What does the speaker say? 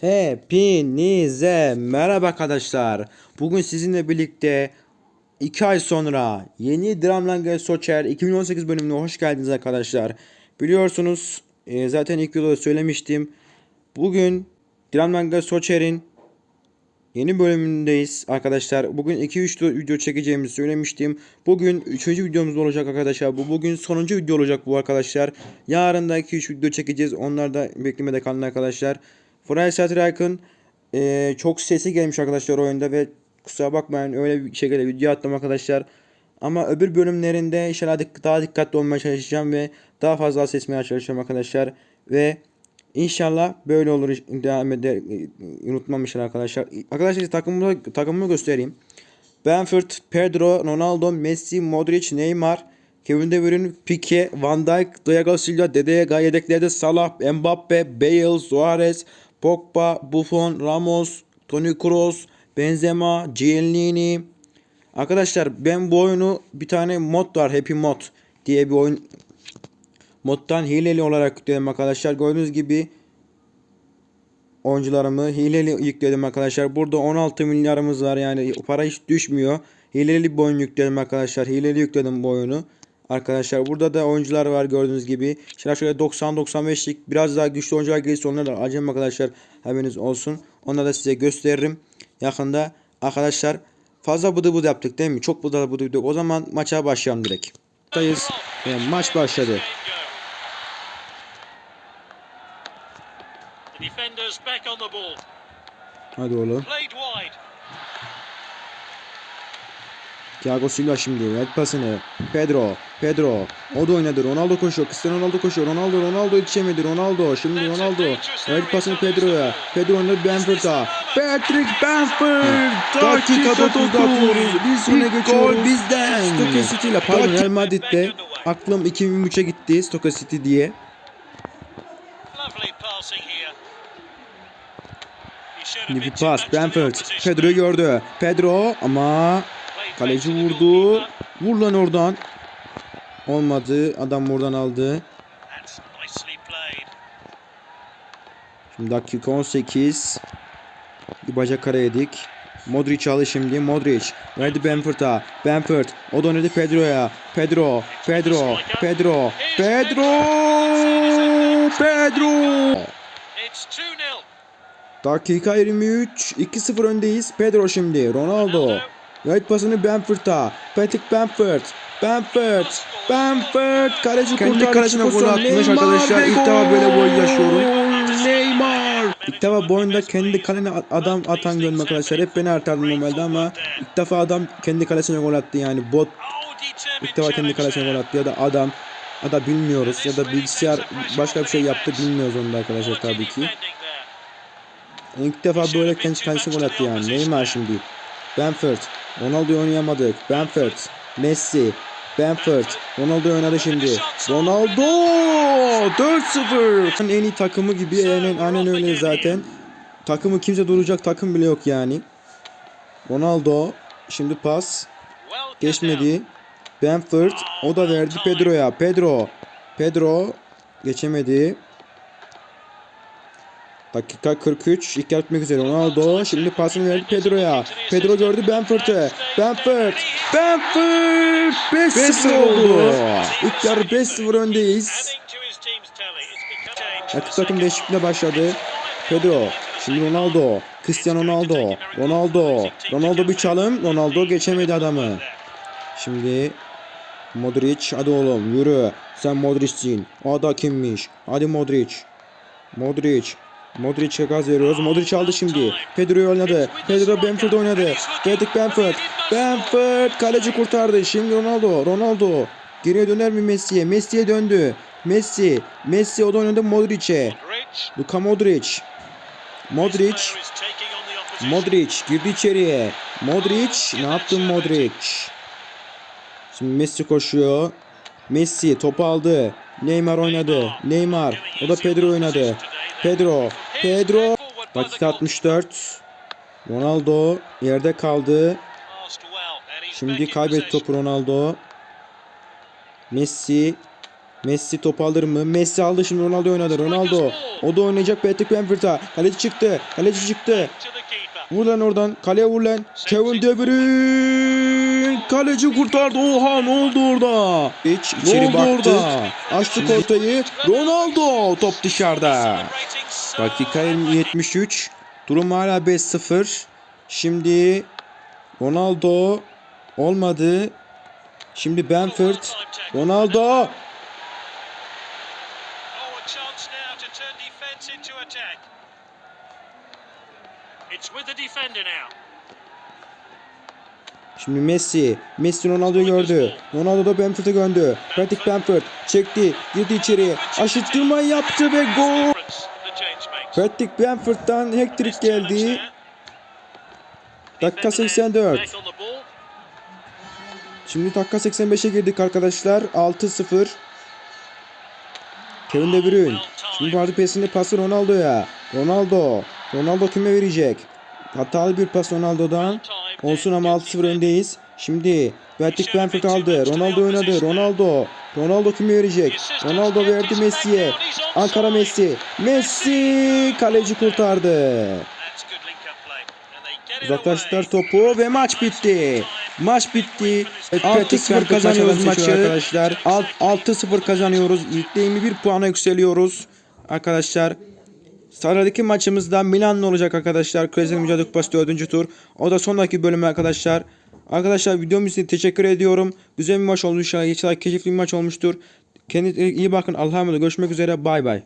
Hepinize merhaba arkadaşlar. Bugün sizinle birlikte 2 ay sonra yeni Drumlange Socher 2018 bölümüne hoş geldiniz arkadaşlar. Biliyorsunuz e, zaten ilk videoda söylemiştim. Bugün Drumlange Socher'in yeni bölümündeyiz arkadaşlar. Bugün 2-3 video çekeceğimizi söylemiştim. Bugün 3. videomuz olacak arkadaşlar. Bu bugün sonuncu video olacak bu arkadaşlar. Yarın da 2-3 video çekeceğiz. Onlar da beklemede kalın arkadaşlar. Fry Strike'ın eee, çok sesi gelmiş arkadaşlar oyunda ve kusura bakmayın öyle bir şekilde video attım arkadaşlar. Ama öbür bölümlerinde inşallah daha dikkatli olmaya çalışacağım ve daha fazla ses etmeye çalışacağım arkadaşlar. Ve inşallah böyle olur devam eder e, unutmamışlar arkadaşlar. Arkadaşlar size takımımı, takımımı göstereyim. Benford, Pedro, Ronaldo, Messi, Modric, Neymar, Kevin De Bruyne, Pique, Van Dijk, Thiago Silva, Dede, yedeklerde Salah, Mbappe, Bale, Suarez, Pogba, Buffon, Ramos, Toni Kroos, Benzema, Giannini. Arkadaşlar ben bu oyunu bir tane mod var Happy Mod diye bir oyun moddan hileli olarak yükledim arkadaşlar. Gördüğünüz gibi oyuncularımı hileli yükledim arkadaşlar. Burada 16 milyarımız var yani para hiç düşmüyor. Hileli bir oyun yükledim arkadaşlar. Hileli yükledim bu oyunu. Arkadaşlar burada da oyuncular var gördüğünüz gibi. Şöyle şöyle 90-95'lik biraz daha güçlü oyuncular gelirse onları da alacağım arkadaşlar. Haberiniz olsun. Onları da size gösteririm. Yakında arkadaşlar fazla bıdı bıdı yaptık değil mi? Çok bıdı bıdı bıdı. O zaman maça başlayalım direkt. Ve maç başladı. Hadi oğlum. Thiago Silva şimdi red pasını. Pedro Pedro. O da oynadı. Ronaldo koşuyor. Cristiano Ronaldo koşuyor. Ronaldo Ronaldo yetişemedi. Ronaldo. Şimdi Ronaldo. Red pasını Pedro'ya. Pedro oynadı Bamford'a. Patrick Bamford. Dakika 9'da atıyoruz. Biz öne geçiyoruz bizden. Stoke City ile pardon Real Madrid'de. Aklım 2003'e gitti Stoke City diye. Şimdi bir pas opposition. Pedro'yu gördü. Pedro ama Kaleci vurdu. Vur lan oradan. Olmadı. Adam buradan aldı. Şimdi dakika 18. Bir bacak kara yedik. Modric aldı şimdi. Modric. Verdi Bamford'a. Bamford. O da oynadı Pedro'ya. Pedro. Pedro. Pedro. Pedro. Pedro. It's 2-0. Dakika 23. 2-0 öndeyiz. Pedro şimdi. Ronaldo. Right pasını Bamford'a. Patrick Bamford. Bamford. Bamford. Kaleci Kendi kalesine gol atmış arkadaşlar. İlk defa böyle gol yaşıyorum. Neymar. İlk defa bu oyunda kendi kalene adam atan görmek arkadaşlar. Hep beni artardı normalde ama ilk defa adam kendi kalesine gol attı yani. Bot ilk defa kendi kalesine gol attı ya da adam ya da bilmiyoruz ya da bilgisayar başka bir şey yaptı bilmiyoruz onu da arkadaşlar tabii ki. there. İlk defa böyle kendi kalesine gol attı yani. Neymar şimdi. Bamford. Ronaldo oynayamadık. Bamford. Messi. Bamford. Ronaldo oynadı şimdi. Ronaldo 4-0. En iyi takımı gibi aynen, aynen öyle zaten. Takımı kimse duracak takım bile yok yani. Ronaldo şimdi pas geçmedi. Bamford o da verdi Pedro'ya. Pedro. Pedro geçemedi. Dakika 43. İlk bitmek üzere. Ronaldo şimdi pasını verdi Pedro'ya. Pedro gördü Bamford'u. Bamford. Bamford 5-0 oldu. İlk yarı 5-0 öndeyiz. Rakip takım değişikliğine başladı. Pedro. Şimdi Ronaldo. Cristiano Ronaldo. Ronaldo. Ronaldo bir çalım. Ronaldo geçemedi adamı. Şimdi Modric hadi oğlum yürü. Sen Modric'sin. O da kimmiş? Hadi Modric. Modric. Modric'e gaz veriyoruz. Modric aldı şimdi. Pedro'yu oynadı. Pedro Bamford oynadı. Verdik Bamford. Bamford kaleci kurtardı. Şimdi Ronaldo. Ronaldo. Geriye döner mi Messi'ye? Messi'ye döndü. Messi. Messi o da oynadı Modric'e. Modric. Luka Modric. Modric. Modric girdi içeriye. Modric ne yaptın Modric? Şimdi Messi koşuyor. Messi topu aldı. Neymar oynadı. Neymar. O da Pedro oynadı. Pedro. Pedro. Dakika 64. Ronaldo yerde kaldı. Şimdi kaybetti topu Ronaldo. Messi. Messi top alır mı? Messi aldı şimdi Ronaldo oynadı. Ronaldo. O da oynayacak Patrick Bamford'a. Kaleci çıktı. Kaleci çıktı. Vur lan oradan. Kaleye vur lan. Kevin De Bruyne. Kaleci kurtardı. Oha ne oldu orada? Hiç içeri oldu baktı. orada? Açtık ortayı. Ronaldo. Top dışarıda. Dakika 73. Durum hala 5-0. Şimdi Ronaldo olmadı. Şimdi Bamford. Ronaldo. It's with the defender now. Şimdi Messi. Messi Ronaldo'yu gördü. Ronaldo da Bamford'a göndü. Patrick Bamford çekti. Girdi içeri. Aşıttırma yaptı ve gol. Patrick Bamford'dan hat-trick geldi. Dakika Defender 84. back on the ball. Şimdi dakika 85'e girdik arkadaşlar. 6-0. Kevin De Bruyne. Şimdi vardı pesinde pası Ronaldo'ya. Ronaldo. Ronaldo kime verecek? Hatalı bir pas Ronaldo'dan. Olsun ama 6-0 öndeyiz. Şimdi Patrick Bamford aldı. Ronaldo oynadı. Ronaldo. Ronaldo kime verecek? Ronaldo verdi Messi'ye. Ankara Messi. Messi kaleci kurtardı. Uzaklaştılar topu ve maç bitti. Maç bitti. 6-0 kazanıyoruz maçı. Arkadaşlar 6-0 kazanıyoruz. Ligde 21 puana yükseliyoruz. Arkadaşlar Sıradaki maçımızda Milan'la olacak arkadaşlar. Küresel Mücadele Kupası 4. tur. O da sonraki bölüm arkadaşlar. Arkadaşlar videom için teşekkür ediyorum. Güzel bir maç olmuş. İnşallah keyifli bir maç olmuştur. Kendinize iyi bakın. Allah'a emanet. Görüşmek üzere. Bay bay.